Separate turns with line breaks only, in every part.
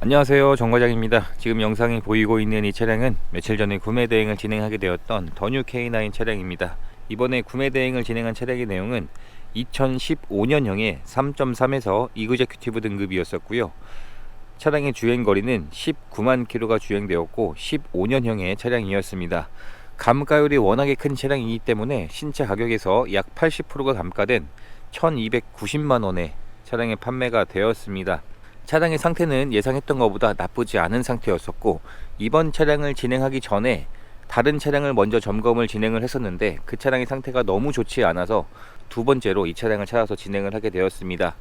안녕하세요. 정과장입니다. 지금 영상이 보이고 있는 이 차량은 며칠 전에 구매 대행을 진행하게 되었던 더뉴 K9 차량입니다. 이번에 구매 대행을 진행한 차량의 내용은 2015년형의 3.3에서 이그제큐티브 등급이었었고요. 차량의 주행 거리는 19만 킬로가 주행되었고 15년형의 차량이었습니다. 감가율이 워낙에 큰 차량이기 때문에 신차 가격에서 약 80%가 감가된 1290만원에 차량의 판매가 되었습니다 차량의 상태는 예상했던 것보다 나쁘지 않은 상태였었고 이번 차량을 진행하기 전에 다른 차량을 먼저 점검을 진행을 했었는데 그 차량의 상태가 너무 좋지 않아서 두 번째로 이 차량을 찾아서 진행을 하게 되었습니다.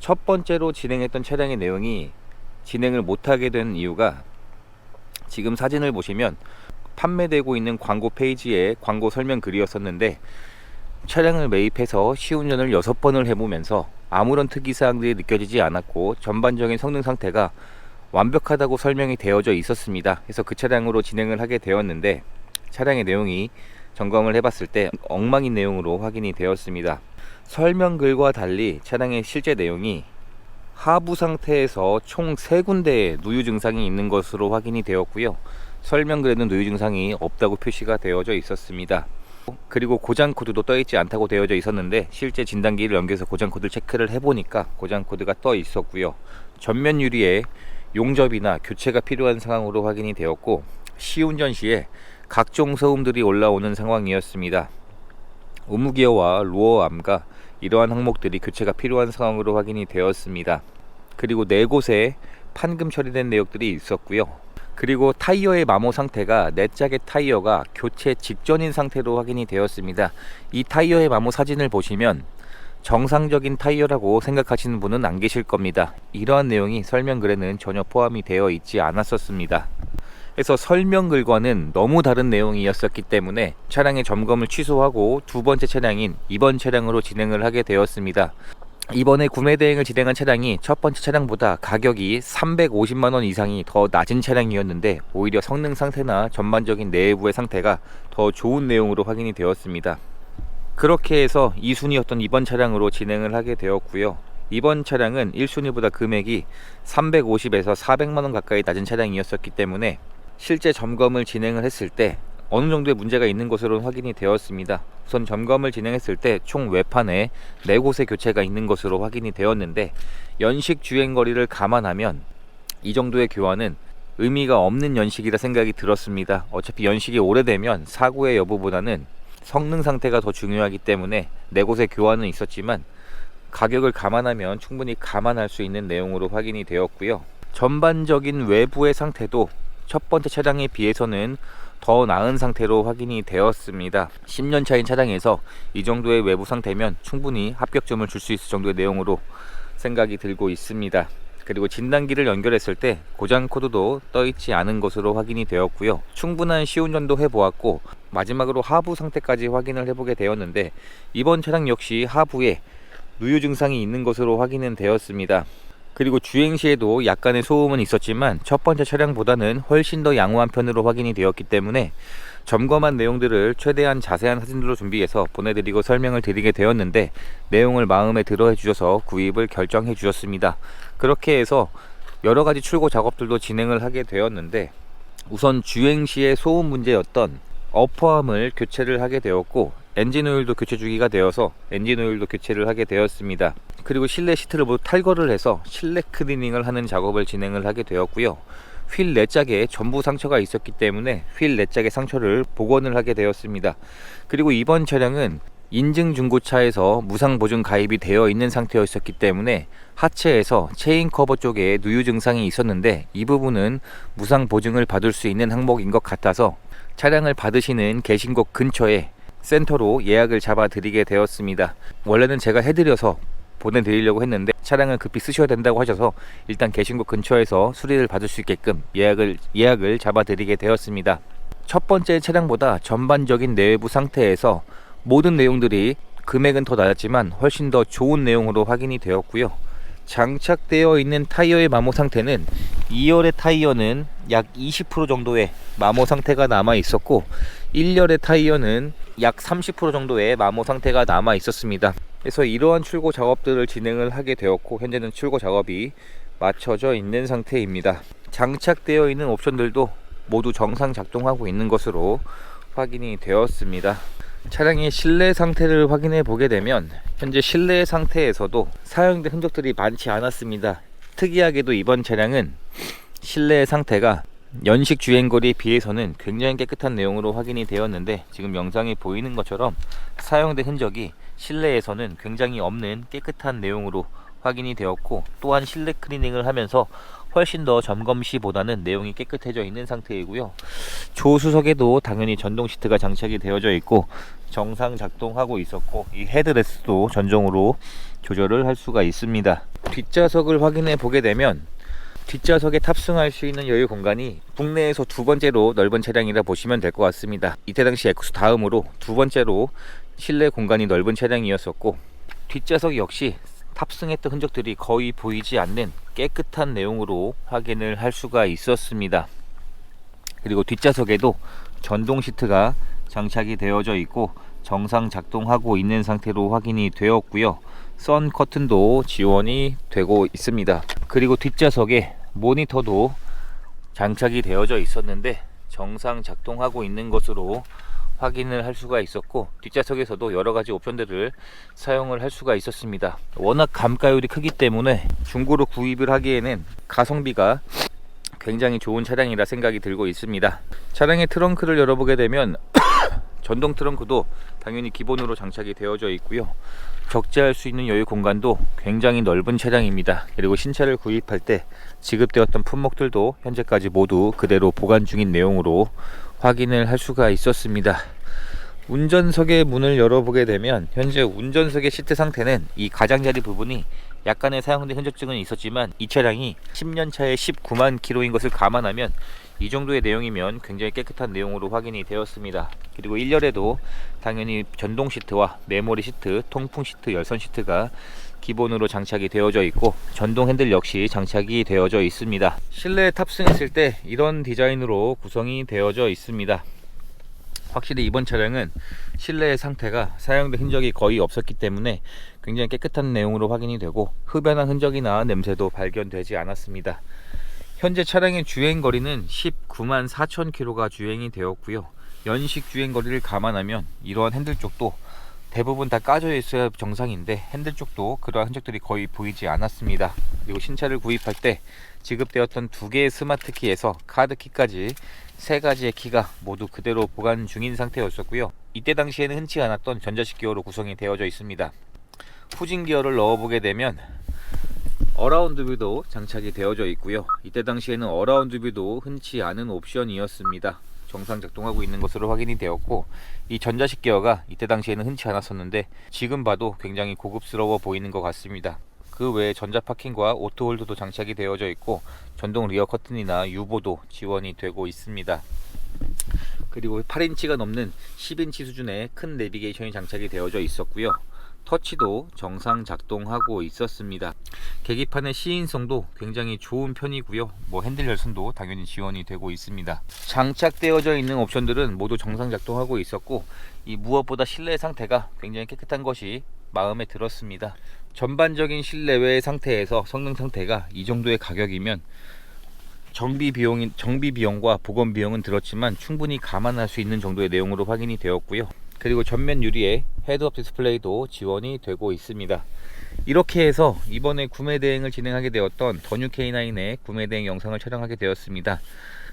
첫 번째로 진행했던 차량의 내용이 진행을 못하게 된 이유가 지금 사진을 보시면 판매되고 있는 광고 페이지에 광고 설명 글이었었는데 차량을 매입해서 시운전을 6번을 해보면서 아무런 특이사항들이 느껴지지 않았고 전반적인 성능 상태가 완벽하다고 설명이 되어져 있었습니다. 그래서 그 차량으로 진행을 하게 되었는데 차량의 내용이 점검을 해봤을 때 엉망인 내용으로 확인이 되었습니다. 설명글과 달리 차량의 실제 내용이 하부 상태에서 총 3군데의 누유 증상이 있는 것으로 확인이 되었고요. 설명글에는 누유 증상이 없다고 표시가 되어져 있었습니다. 그리고 고장 코드도 떠 있지 않다고 되어져 있었는데 실제 진단기를 연결해서 고장 코드를 체크를 해보니까 고장 코드가 떠 있었고요. 전면 유리에 용접이나 교체가 필요한 상황으로 확인이 되었고 시운전 시에 각종 소음들이 올라오는 상황이었습니다. 우무기어와 루어암과 이러한 항목들이 교체가 필요한 상황으로 확인이 되었습니다. 그리고 네 곳에 판금 처리된 내역들이 있었고요. 그리고 타이어의 마모 상태가 네 짝의 타이어가 교체 직전인 상태로 확인이 되었습니다. 이 타이어의 마모 사진을 보시면 정상적인 타이어라고 생각하시는 분은 안 계실 겁니다. 이러한 내용이 설명글에는 전혀 포함이 되어 있지 않았었습니다. 그래서 설명글과는 너무 다른 내용이었었기 때문에 차량의 점검을 취소하고 두 번째 차량인 이번 차량으로 진행을 하게 되었습니다. 이번에 구매 대행을 진행한 차량이 첫 번째 차량보다 가격이 350만 원 이상이 더 낮은 차량이었는데 오히려 성능 상태나 전반적인 내부의 상태가 더 좋은 내용으로 확인이 되었습니다. 그렇게 해서 2순위였던 이번 차량으로 진행을 하게 되었고요. 이번 차량은 1순위보다 금액이 350에서 400만 원 가까이 낮은 차량이었었기 때문에 실제 점검을 진행을 했을 때 어느 정도의 문제가 있는 것으로 확인이 되었습니다. 우선 점검을 진행했을 때 총 외판에 4곳의 교체가 있는 것으로 확인이 되었는데 연식 주행 거리를 감안하면 이 정도의 교환은 의미가 없는 연식이라 생각이 들었습니다. 어차피 연식이 오래되면 사고의 여부보다는 성능 상태가 더 중요하기 때문에 4곳의 교환은 있었지만 가격을 감안하면 충분히 감안할 수 있는 내용으로 확인이 되었고요. 전반적인 외부의 상태도 첫 번째 차량에 비해서는 더 나은 상태로 확인이 되었습니다. 10년 차인 차량에서 이 정도의 외부 상태면 충분히 합격점을 줄 수 있을 정도의 내용으로 생각이 들고 있습니다. 그리고 진단기를 연결했을 때 고장 코드도 떠 있지 않은 것으로 확인이 되었고요. 충분한 시운전도 해보았고 마지막으로 하부 상태까지 확인을 해보게 되었는데 이번 차량 역시 하부에 누유 증상이 있는 것으로 확인은 되었습니다. 그리고 주행 시에도 약간의 소음은 있었지만 첫 번째 차량보다는 훨씬 더 양호한 편으로 확인이 되었기 때문에 점검한 내용들을 최대한 자세한 사진으로 준비해서 보내드리고 설명을 드리게 되었는데 내용을 마음에 들어 해주셔서 구입을 결정해 주셨습니다. 그렇게 해서 여러 가지 출고 작업들도 진행을 하게 되었는데 우선 주행 시의 소음 문제였던 어퍼함을 교체를 하게 되었고 엔진 오일도 교체 주기가 되어서 엔진 오일도 교체를 하게 되었습니다. 그리고 실내 시트를 모두 탈거를 해서 실내 클리닝을 하는 작업을 진행을 하게 되었고요. 휠 4짝에 전부 상처가 있었기 때문에 휠 4짝의 상처를 복원을 하게 되었습니다. 그리고 이번 차량은 인증 중고차에서 무상 보증 가입이 되어 있는 상태였었기 때문에 하체에서 체인 커버 쪽에 누유 증상이 있었는데 이 부분은 무상 보증을 받을 수 있는 항목인 것 같아서 차량을 받으시는 계신곳 근처에 센터로 예약을 잡아 드리게 되었습니다. 원래는 제가 해드려서 보내드리려고 했는데 차량을 급히 쓰셔야 된다고 하셔서 일단 계신 곳 근처에서 수리를 받을 수 있게끔 예약을 예약을 잡아 드리게 되었습니다. 첫 번째 차량보다 전반적인 내외부 상태에서 모든 내용들이 금액은 더 낮았지만 훨씬 더 좋은 내용으로 확인이 되었고요. 장착되어 있는 타이어의 마모 상태는 2열의 타이어는 약 20% 정도의 마모 상태가 남아 있었고 1열의 타이어는 약 30% 정도의 마모 상태가 남아 있었습니다. 그래서 이러한 출고 작업들을 진행을 하게 되었고 현재는 출고 작업이 맞춰져 있는 상태입니다. 장착되어 있는 옵션들도 모두 정상 작동하고 있는 것으로 확인이 되었습니다. 차량의 실내 상태를 확인해 보게 되면 현재 실내 상태에서도 사용된 흔적들이 많지 않았습니다. 특이하게도 이번 차량은 실내 상태가 연식 주행거리에 비해서는 굉장히 깨끗한 내용으로 확인이 되었는데 지금 영상에 보이는 것처럼 사용된 흔적이 실내에서는 굉장히 없는 깨끗한 내용으로 확인이 되었고 또한 실내 클리닝을 하면서 훨씬 더 점검 시보다는 내용이 깨끗해져 있는 상태이고요. 조수석에도 당연히 전동 시트가 장착이 되어져 있고 정상 작동하고 있었고 이 헤드레스도 전정으로 조절을 할 수가 있습니다. 뒷좌석을 확인해 보게 되면 뒷좌석에 탑승할 수 있는 여유 공간이 국내에서 두 번째로 넓은 차량이라 보시면 될 것 같습니다. 이때 당시 에쿠스 다음으로 두 번째로 실내 공간이 넓은 차량이었었고 뒷좌석 역시 탑승했던 흔적들이 거의 보이지 않는 깨끗한 내용으로 확인을 할 수가 있었습니다. 그리고 뒷좌석에도 전동 시트가 장착이 되어져 있고 정상 작동하고 있는 상태로 확인이 되었고요. 선 커튼도 지원이 되고 있습니다. 그리고 뒷좌석에 모니터도 장착이 되어져 있었는데 정상 작동하고 있는 것으로 확인을 할 수가 있었고 뒷좌석에서도 여러 가지 옵션들을 사용을 할 수가 있었습니다. 워낙 감가율이 크기 때문에 중고로 구입을 하기에는 가성비가 굉장히 좋은 차량이라 생각이 들고 있습니다. 차량의 트렁크를 열어보게 되면 전동 트렁크도 당연히 기본으로 장착이 되어져 있고요. 적재할 수 있는 여유 공간도 굉장히 넓은 차량입니다. 그리고 신차를 구입할 때 지급되었던 품목들도 현재까지 모두 그대로 보관 중인 내용으로 확인을 할 수가 있었습니다. 운전석의 문을 열어보게 되면 현재 운전석의 시트 상태는 이 가장자리 부분이 약간의 사용된 흔적증은 있었지만 이 차량이 10년 차에 19만 킬로인 것을 감안하면 이 정도의 내용이면 굉장히 깨끗한 내용으로 확인이 되었습니다. 그리고 1열에도 당연히 전동 시트와 메모리 시트, 통풍 시트, 열선 시트가 기본으로 장착이 되어져 있고 전동 핸들 역시 장착이 되어져 있습니다. 실내에 탑승했을 때 이런 디자인으로 구성이 되어져 있습니다. 확실히 이번 차량은 실내의 상태가 사용된 흔적이 거의 없었기 때문에 굉장히 깨끗한 내용으로 확인이 되고 흡연한 흔적이나 냄새도 발견되지 않았습니다. 현재 차량의 주행 거리는 19만 4천 킬로가 주행이 되었고요. 연식 주행 거리를 감안하면 이러한 핸들 쪽도 대부분 다 까져 있어야 정상인데 핸들 쪽도 그러한 흔적들이 거의 보이지 않았습니다. 그리고 신차를 구입할 때 지급되었던 두 개의 스마트 키에서 카드 키까지 세 가지의 키가 모두 그대로 보관 중인 상태였었고요. 이때 당시에는 흔치 않았던 전자식 기어로 구성이 되어져 있습니다. 후진 기어를 넣어보게 되면 어라운드 뷰도 장착이 되어져 있고요. 이때 당시에는 어라운드 뷰도 흔치 않은 옵션이었습니다. 정상 작동하고 있는 것으로 확인이 되었고 이 전자식 기어가 이때 당시에는 흔치 않았었는데 지금 봐도 굉장히 고급스러워 보이는 것 같습니다. 그 외에 전자 파킹과 오토 홀드도 장착이 되어져 있고 전동 리어 커튼이나 유보도 지원이 되고 있습니다. 그리고 8인치가 넘는 10인치 수준의 큰 내비게이션이 장착이 되어져 있었고요. 터치도 정상 작동하고 있었습니다. 계기판의 시인성도 굉장히 좋은 편이고요. 뭐 핸들 열선도 당연히 지원이 되고 있습니다. 장착되어져 있는 옵션들은 모두 정상 작동하고 있었고 이 무엇보다 실내 상태가 굉장히 깨끗한 것이 마음에 들었습니다. 전반적인 실내외 상태에서 성능 상태가 이 정도의 가격이면 정비 비용인 정비 비용과 보건 비용은 들었지만 충분히 감안할 수 있는 정도의 내용으로 확인이 되었고요. 그리고 전면 유리에 헤드업 디스플레이도 지원이 되고 있습니다. 이렇게 해서 이번에 구매 대행을 진행하게 되었던 더뉴 K9의 구매 대행 영상을 촬영하게 되었습니다.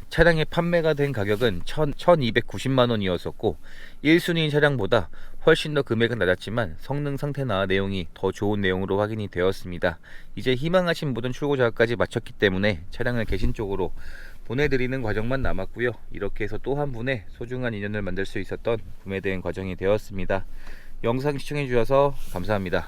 차량의 판매가 된 가격은 1290만 원이었었고 1순위 차량보다 훨씬 더 금액은 낮았지만 성능 상태나 내용이 더 좋은 내용으로 확인이 되었습니다. 이제 희망하신 모든 출고 작업까지 마쳤기 때문에 차량을 개신 쪽으로 보내드리는 과정만 남았고요. 이렇게 해서 또 한 분의 소중한 인연을 만들 수 있었던 구매 대행 과정이 되었습니다. 영상 시청해 주셔서 감사합니다.